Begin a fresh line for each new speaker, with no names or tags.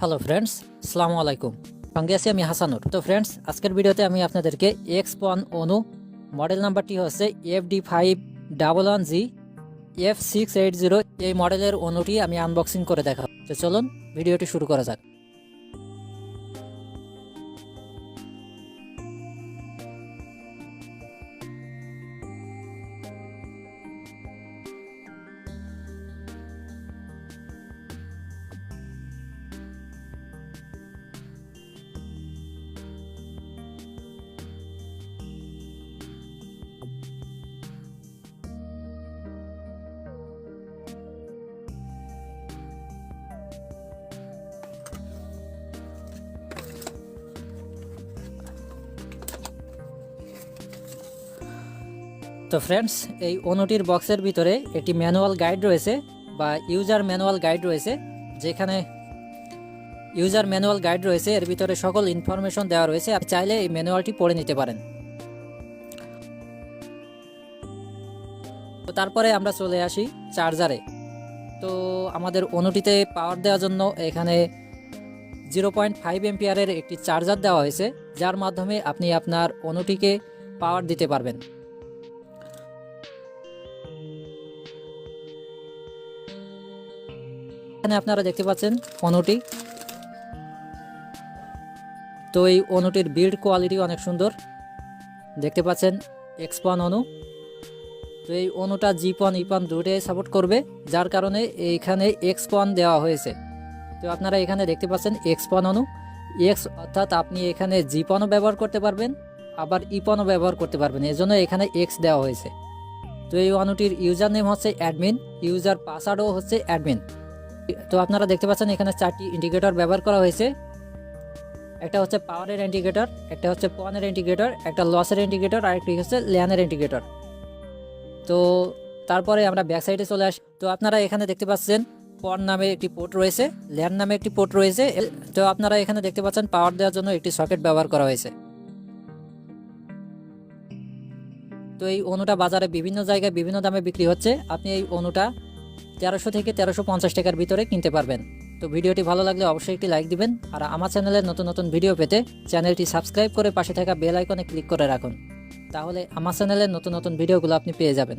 Hello friends সালামু আলাইকুম সঙ্গে আছি আমি হাসানুর। তো ফ্রেন্ডস আজকের ভিডিওতে আমি আপনাদেরকে এক্স ওয়ান অনু মডেল নাম্বারটি হচ্ছে F D five double one G F six eight zero এই মডেলের অনুটি আমি আনবক্সিং করে দেখাব। তো চলুন, ভিডিওটি শুরু করা যাক। তো ফ্রেন্ডস এই অনুটির বক্সের ভিতরে একটি ম্যানুয়াল গাইড রয়েছে বা ইউজার ম্যানুয়াল গাইড রয়েছে, যেখানে ইউজার ম্যানুয়াল গাইড রয়েছে। এর ভিতরে সকল ইনফরমেশন দেওয়া রয়েছে। আপনি চাইলে এই ম্যানুয়ালটি পড়ে নিতে পারেন। তো তারপরে আমরা চলে আসি চার্জারে তো আমাদের অনুটিতে পাওয়ার দেওয়ার জন্য এখানে জিরো পয়েন্ট ফাইভ এমপিয়ারের একটি চার্জার দেওয়া হয়েছে, যার মাধ্যমে আপনি আপনার অনুটিকে পাওয়ার দিতে পারবেন। এখানে আপনারা দেখতে পাচ্ছেন অনুটি তো এই অনুটির বিল্ড কোয়ালিটি অনেক সুন্দর। দেখতে পাচ্ছেন এক্সপন অনু তো এই অনুটা জিপন ইপন দুটোই সাপোর্ট করবে, যার কারণে এইখানে এক্সপন দেওয়া হয়েছে। তো আপনারা এখানে দেখতে পাচ্ছেন এক্সপন অনু এক্স অর্থাৎ আপনি এখানে জিপনও ব্যবহার করতে পারবেন, আবার ইপনও ব্যবহার করতে পারবেন। এজন্য এখানে এক্স দেওয়া হয়েছে। তো এই অনুটির ইউজার নেম হচ্ছে অ্যাডমিন ইউজার পাসওয়ার্ডও হচ্ছে অ্যাডমিন তো আপনারা দেখতে পাচ্ছেন এখানে চারটি ইন্ডিকেটর ব্যবহার করা হয়েছে। একটা হচ্ছে পাওয়ারের ইন্ডিকেটর একটা হচ্ছে পনেরো ইন্ডিকেটর একটা লসের ইন্ডিকেটর আর একটি হচ্ছে ল্যানের ইন্ডিকেটর তো তারপরে আমরা ব্যাক সাইডে চলে আসি। তো আপনারা এখানে দেখতে পাচ্ছেন পন নামে একটি পোর্ট রয়েছে ল্যান নামে একটি পোর্ট রয়েছে। তো আপনারা এখানে দেখতে পাচ্ছেন পাওয়ার দেওয়ার জন্য একটি সকেট ব্যবহার করা হয়েছে। তো এই অনুটা বাজারে বিভিন্ন জায়গায় বিভিন্ন দামে বিক্রি হচ্ছে। আপনি এই অনুটা তেরোশো থেকে তেরোশো পঞ্চাশ টাকার ভিতরে কিনতে পারবেন। তো ভিডিওটি ভালো লাগলে অবশ্যই একটি লাইক দিবেন, আর আমার চ্যানেলের নতুন নতুন ভিডিও পেতে চ্যানেলটি সাবস্ক্রাইব করে পাশে থাকা বেল আইকনে ক্লিক করে রাখুন। তাহলে আমার চ্যানেলের নতুন নতুন ভিডিওগুলো আপনি পেয়ে যাবেন।